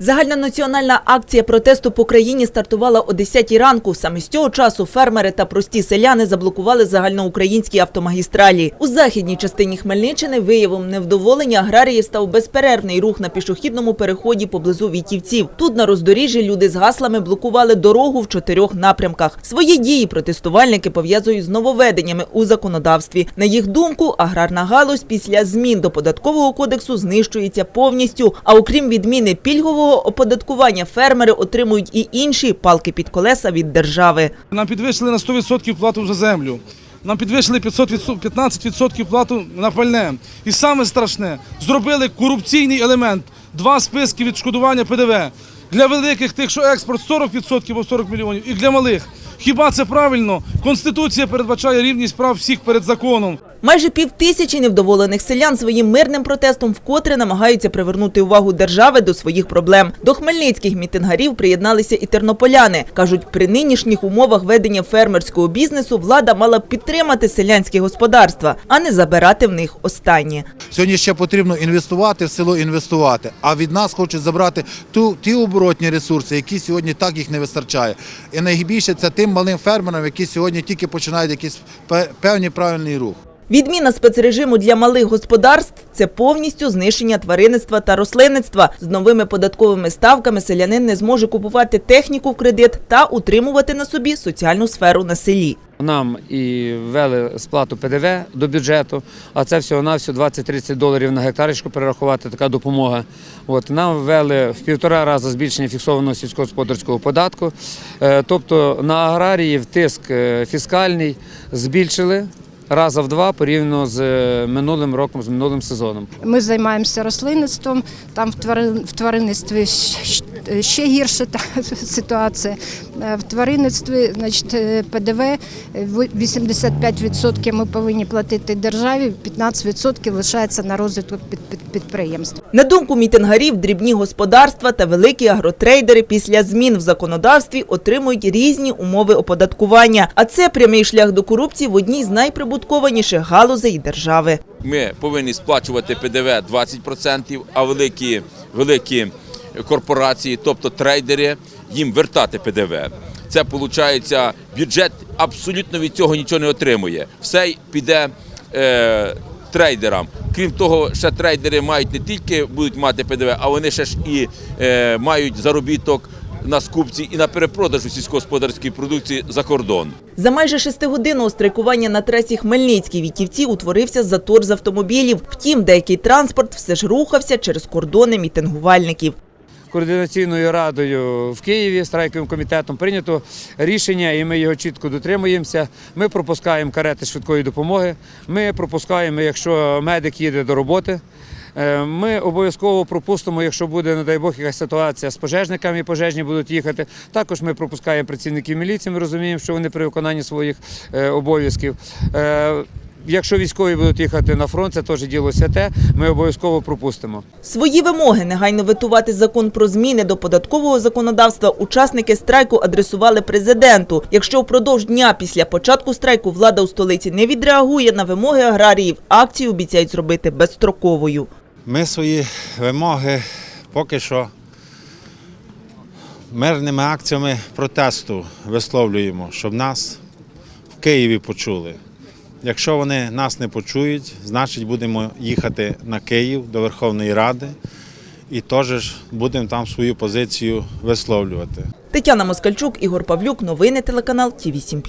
Загальнонаціональна акція протесту по країні стартувала о 10 ранку. Саме з цього часу фермери та прості селяни заблокували загальноукраїнські автомагістралі. У західній частині Хмельниччини виявом невдоволення аграріїв став безперервний рух на пішохідному переході поблизу Вітівців. Тут на роздоріжжі люди з гаслами блокували дорогу в чотирьох напрямках. Свої дії протестувальники пов'язують з нововведеннями у законодавстві. На їх думку, аграрна галузь після змін до податкового кодексу знищується повністю. А окрім відміни пільгового оподаткування, фермери отримують і інші палки під колеса від держави. Нам підвищили на 100% плату за землю. Нам підвищили 500 відсо- 15% плату на пальне. І саме страшне, зробили корупційний елемент. Два списки відшкодування ПДВ. Для великих тих, що експорт 40% або 40 мільйонів, і для малих. Хіба це правильно? Конституція передбачає рівність прав всіх перед законом. Майже півтисячі невдоволених селян своїм мирним протестом вкотре намагаються привернути увагу держави до своїх проблем. До хмельницьких мітингарів приєдналися і тернополяни. Кажуть, при нинішніх умовах ведення фермерського бізнесу влада мала б підтримати селянські господарства, а не забирати в них останнє. Сьогодні ще потрібно інвестувати в село, інвестувати. А від нас хочуть забрати ту, ті оборотні ресурси, які сьогодні так їх не вистачає. І найбільше це тим малим фермерам, які сьогодні тільки починають якийсь пе- певний правильний рух. Відміна спецрежиму для малих господарств це повністю знищення тваринництва та рослинництва. З новими податковими ставками селянин не зможе купувати техніку в кредит та утримувати на собі соціальну сферу на селі. Нам і ввели сплату ПДВ до бюджету, а це всього навсього 20-30 доларів на гектарочку перерахувати така допомога. От нам ввели в півтора рази збільшення фіксованого сільськогосподарського податку. Е, Тобто на аграріїв тиск е, фіскальний збільшили раза в два порівняно з е, минулим роком, з минулим сезоном. Ми займаємося рослинництвом, там в тварин- в тваринництві ще гірша та ситуація. Е, В тваринництві значить, е, ПДВ е, в- 85% ми повинні платити державі, 15% лишається на розвиток під- під- підприємств. На думку мітингарів, дрібні господарства та великі агротрейдери після змін в законодавстві отримують різні умови оподаткування. А це прямий шлях до корупції в одній з найприбуткованіших галузей держави. ми повинні сплачувати ПДВ 20%, а великі, великі корпорації, тобто трейдери, їм вертати ПДВ. Це виходить, бюджет абсолютно від цього нічого не отримує. Все піде е, трейдерам. Крім того, ще трейдери мають не тільки будуть мати ПДВ, а вони ще ж і е, мають заробіток на скупці і на перепродажу сільськогосподарської продукції за кордон. За майже шестигодинного страйкування на трасі Хмельницький Вітівці утворився затор з автомобілів. Втім, деякий транспорт все ж рухався через кордони мітингувальників. Координаційною радою в Києві страйковим комітетом прийнято рішення, і ми його чітко дотримуємося. Ми пропускаємо карети швидкої допомоги. Ми пропускаємо, якщо медик їде до роботи. Е, Ми обов'язково пропустимо, якщо буде, не дай Бог, якась ситуація з пожежниками, і пожежні будуть їхати. Також ми пропускаємо працівників міліції. Ми розуміємо, що вони при виконанні своїх е, обов'язків. Якщо військові будуть їхати на фронт, це теж діло святе. Ми обов'язково пропустимо. Свої вимоги негайно ветувати закон про зміни до податкового законодавства учасники страйку адресували президенту. Якщо впродовж дня після початку страйку влада у столиці не відреагує на вимоги аграріїв, акцію обіцяють зробити безстроковою. Ми свої вимоги поки що мирними акціями протесту висловлюємо, щоб нас в Києві почули. Якщо вони нас не почують, значить будемо їхати на Київ до Верховної Ради і теж будемо там свою позицію висловлювати. Тетяна Москальчук, Ігор Павлюк, новини телеканал Ті 8